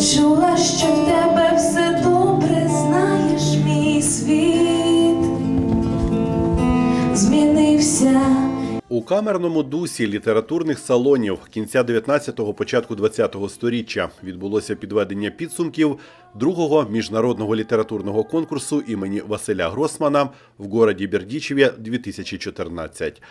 чула, що в тебе все добре, знаєш, мій світ змінився. У камерному дусі літературних салонів кінця 19-го, початку 20-го сторіччя відбулося підведення підсумків другого міжнародного літературного конкурсу імені Василя Гросмана в городі Бердічеві 2014.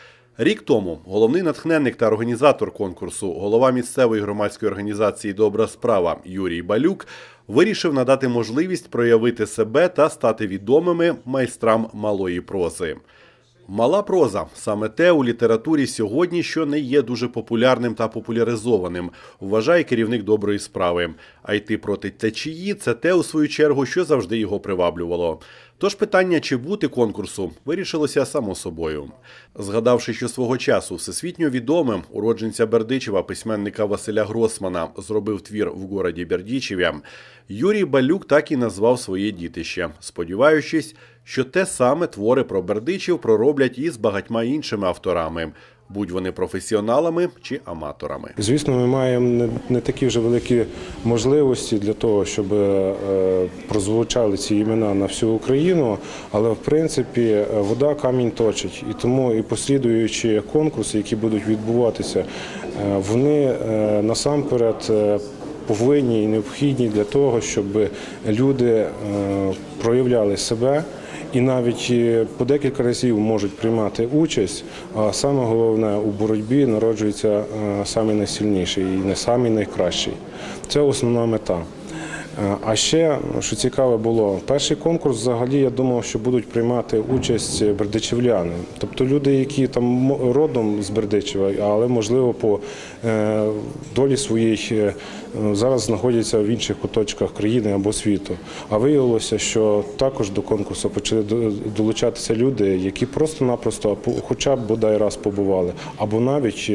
Рік тому головний натхненник та організатор конкурсу, голова місцевої громадської організації Добра справа Юрій Балюк вирішив надати можливість проявити себе та стати відомими майстрам малої прози. Мала проза саме те у літературі сьогодні, що не є дуже популярним та популяризованим, вважає керівник доброї справи. А йти проти течії це те, у свою чергу, що завжди його приваблювало. Тож питання, чи бути конкурсу, вирішилося само собою. Згадавши, що свого часу всесвітньо відомим уродженця Бердичева, письменника Василя Гросмана, зробив твір в городі Бердічеві, Юрій Балюк так і назвав своє дітище, сподіваючись, що те саме твори про Бердичів пророблять і з багатьма іншими авторами, будь вони професіоналами чи аматорами. Звісно, ми маємо не, такі вже великі можливості для того, щоб е, прозвучали ці імена на всю Україну, але в принципі е, вода камінь точить. І тому і послідуючі конкурси, які будуть відбуватися, е, вони насамперед. Повинні і необхідні для того, щоб люди проявляли себе і навіть е, по декілька разів можуть приймати участь. А саме головне у боротьбі народжується е, самий найсильніший і не самий найкращий. Це основна мета. Е, А ще, що цікаве було, перший конкурс взагалі я думав, що будуть приймати участь бердичевляни, тобто люди, які там родом з Бердичева, але можливо по е, долі своїй е, зараз знаходяться в інших куточках країни або світу. А виявилося, що також до конкурсу почали долучатися люди, які просто-напросто, хоча б бодай раз побували, або навіть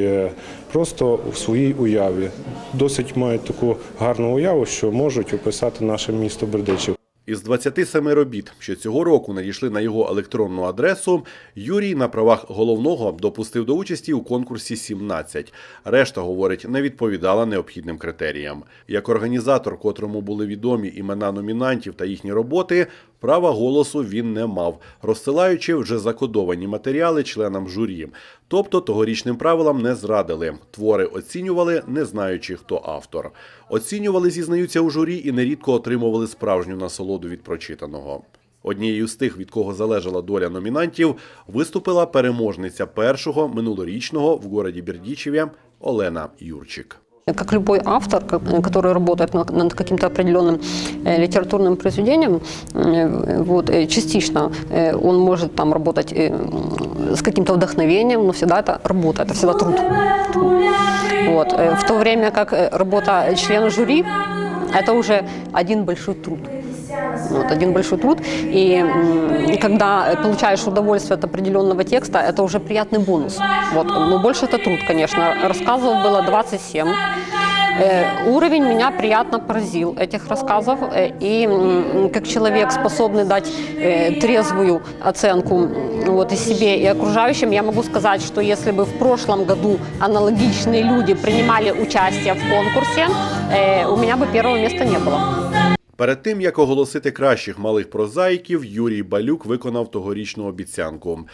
просто в своїй уяві досить мають таку гарну уяву, що можуть описати наше місто Бердичів. Із 27 робіт, що цього року надійшли на його електронну адресу, Юрій на правах головного допустив до участі у конкурсі 17. Решта, говорить, не відповідала необхідним критеріям. Як організатор, котрому були відомі імена номінантів та їхні роботи, права голосу він не мав, розсилаючи вже закодовані матеріали членам журі. Тобто тогорічним правилам не зрадили. Твори оцінювали, не знаючи, хто автор. Оцінювали, зізнаються у журі, і нерідко отримували справжню насолоду від прочитаного. Однією з тих, від кого залежала доля номінантів, виступила переможниця першого минулорічного в городі Бердічеві Олена Юрчик. Как любой автор, как- который работает над, над каким-то определенным э, литературным произведением, э, вот, э, частично э, он может там работать э, м, с каким-то вдохновением, но всегда это работа, это всегда труд. Вот. э, В то время как э, работа члена жюри – это уже один большой труд. Вот, один большой труд. И когда получаешь удовольствие от определенного текста, это уже приятный бонус. Вот. Но больше это труд, конечно. Рассказов было 27. Э, Уровень меня приятно поразил этих рассказов. Э, И м, как человек, способный дать э, трезвую оценку вот, и себе, и окружающим, я могу сказать, что если бы в прошлом году аналогичные люди принимали участие в конкурсе, э, у меня бы первого места не было. Перед тим як оголосити кращих малих прозаїків, Юрій Балюк виконав тогорічну обіцянку.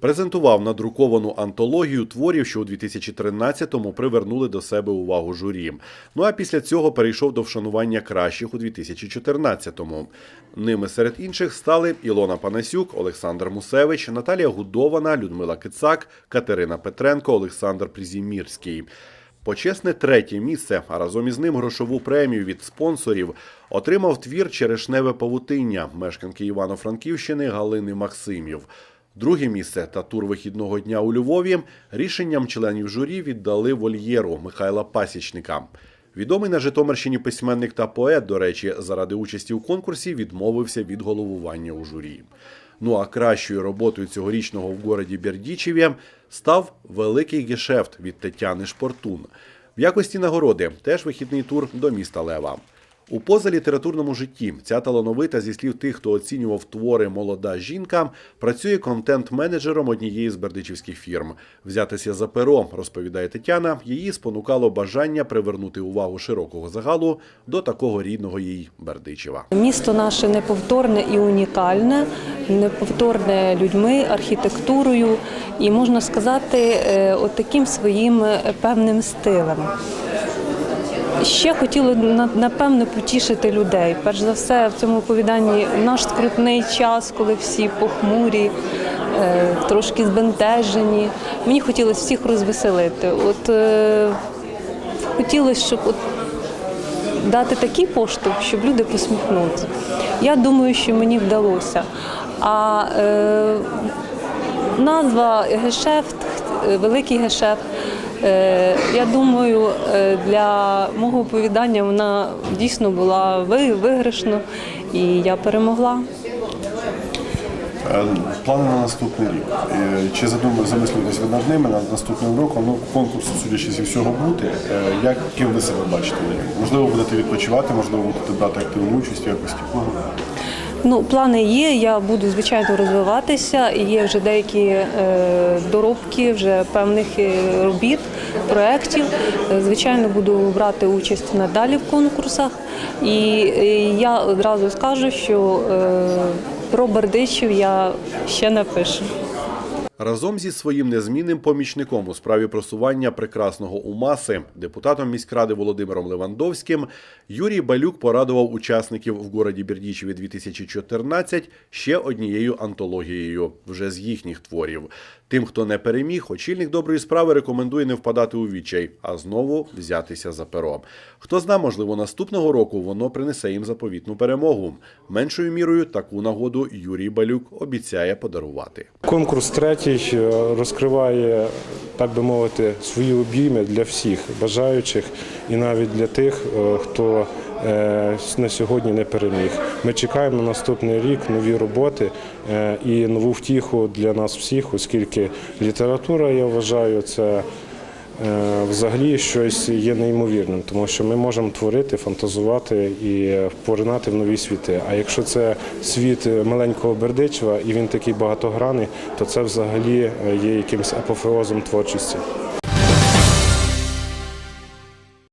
Презентував надруковану антологію творів, що у 2013-му привернули до себе увагу журі. Ну а після цього перейшов до вшанування кращих у 2014-му. Ними серед інших стали Ілона Панасюк, Олександр Мусевич, Наталія Гудована, Людмила Кицак, Катерина Петренко, Олександр Призімірський. Почесне третє місце, а разом із ним грошову премію від спонсорів отримав твір Черешневе павутиння мешканки Івано-Франківщини Галини Максимів. Друге місце та тур вихідного дня у Львові рішенням членів журі віддали вольєру Михайла Пасічника. Відомий на Житомирщині письменник та поет, до речі, заради участі у конкурсі відмовився від головування у журі. Ну а кращою роботою цьогорічного в городі Бердічеві став великий гешефт від Тетяни Шпортун. В якості нагороди теж вихідний тур до міста Лева. У позалітературному житті ця талановита, зі слів тих, хто оцінював твори молода жінка, працює контент-менеджером однієї з бердичівських фірм. Взятися за перо, розповідає Тетяна, її спонукало бажання привернути увагу широкого загалу до такого рідного їй Бердичева. Місто наше неповторне і унікальне, неповторне людьми, архітектурою і можна сказати, е, от таким своїм певним стилем. Ще хотіли напевно потішити людей. Перш за все, в цьому оповіданні наш скрутний час, коли всі похмурі, е, трошки збентежені. Мені хотілося всіх розвеселити. От е, хотілося, щоб от дати такий поштовх, щоб люди посміхнулися. Я думаю, що мені вдалося. А е, назва гешефт, великий гешефт. Е, Я думаю, е, для мого оповідання вона дійсно була виграшна, і я перемогла. Е, Плани на наступний рік. Чи замислюєтесь ви над ними над наступним роком? Ну, конкурсу, судячи зі всього бути. Як ким ви себе бачите? Можливо, будете відпочивати, можливо, будете брати активну участь якості. Ну, плани є. Я буду звичайно розвиватися. Є вже деякі е, доробки вже певних е, робіт, проєктів. Е, Звичайно, буду брати участь надалі в конкурсах. І я одразу скажу, що про Бердичів я ще напишу. Разом зі своїм незмінним помічником у справі просування прекрасного у маси, депутатом міськради Володимиром Левандовським, Юрій Балюк порадував учасників в городі Бердічеві 2014 ще однією антологією вже з їхніх творів. Тим, хто не переміг, очільник доброї справи рекомендує не впадати у відчай, а знову взятися за перо. Хто зна, можливо, наступного року воно принесе їм заповітну перемогу. Меншою мірою таку нагоду Юрій Балюк обіцяє подарувати. Конкурс третій е, розкриває, так би мовити, свої обійми для всіх бажаючих і навіть для тих, е, хто е, на сьогодні не переміг. Ми чекаємо на наступний рік нові роботи і нову втіху для нас всіх, оскільки література, я вважаю, це. Е, Взагалі щось є неймовірним, тому що ми можемо творити, фантазувати і поринати в нові світи. А якщо це світ маленького Бердичева і він такий багатогранний, то це взагалі е, є якимось апофеозом творчості.